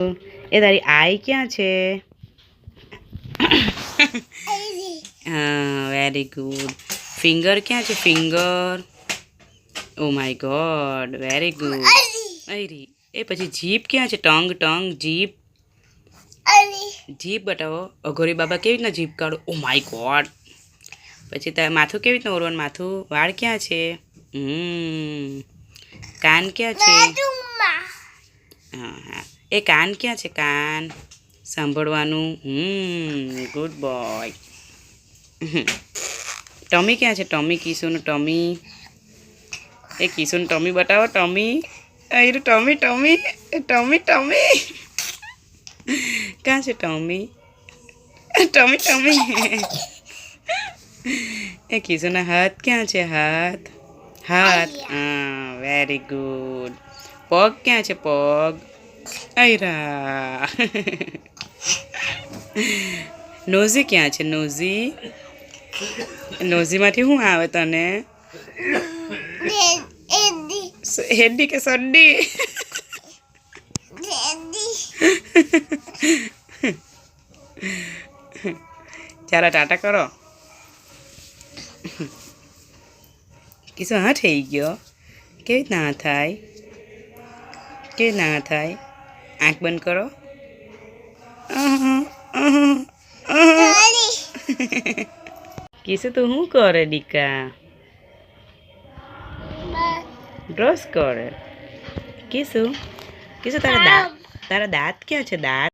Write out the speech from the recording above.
એ તારી આઈ ક્યાં છે? હા વેરી ગુડ ફિંગર ક્યાં છે? Finger oh my god very good અરી એ પછી જીપ ક્યાં છે? ટંગ ટંગ જીપ જીપ બતાવો. અઘોરી બાબા કેવી રીતના જીપ કાઢો? ઓ માય ગોડ પછી તારે માથું કેવી રીતના ઓરવાનું? માથું વાળ ક્યાં છે? હમ. કાન ક્યાં છે? હા હા. એ કાન ક્યાં છે કાન? સાંભળવાનું. હમ ગુડ બોય ટમી ક્યાં છે? ટમી કિશુનું ટમી. એ કિશુનું ટમી બતાવો ટમી. અહીં ટમી ટમી ટમી ટમી. ક્યાં છે ટમી? ટમી ટમી. એ કિશુના હાથ ક્યાં છે? હાથ. હાથ. વેરી ગુડ પગ ક્યાં છે? પગ. અયરા નોઝી ક્યાં છે નોઝી નોઝીમાંથી શું આવે તને સ- હેડી કે સડ્ડી ચાલો ટાટા કરો કિશો હા થઈ ગયો કેવી રીતના હા થાય કેવી રીતના હા થાય આંખ બંધ કરો. કિશુ તું શું કરે દીકા? બ્રશ કરે. કિસુ? કિસુ તારા દાંત તારા દાંત ક્યાં છે? દાંત?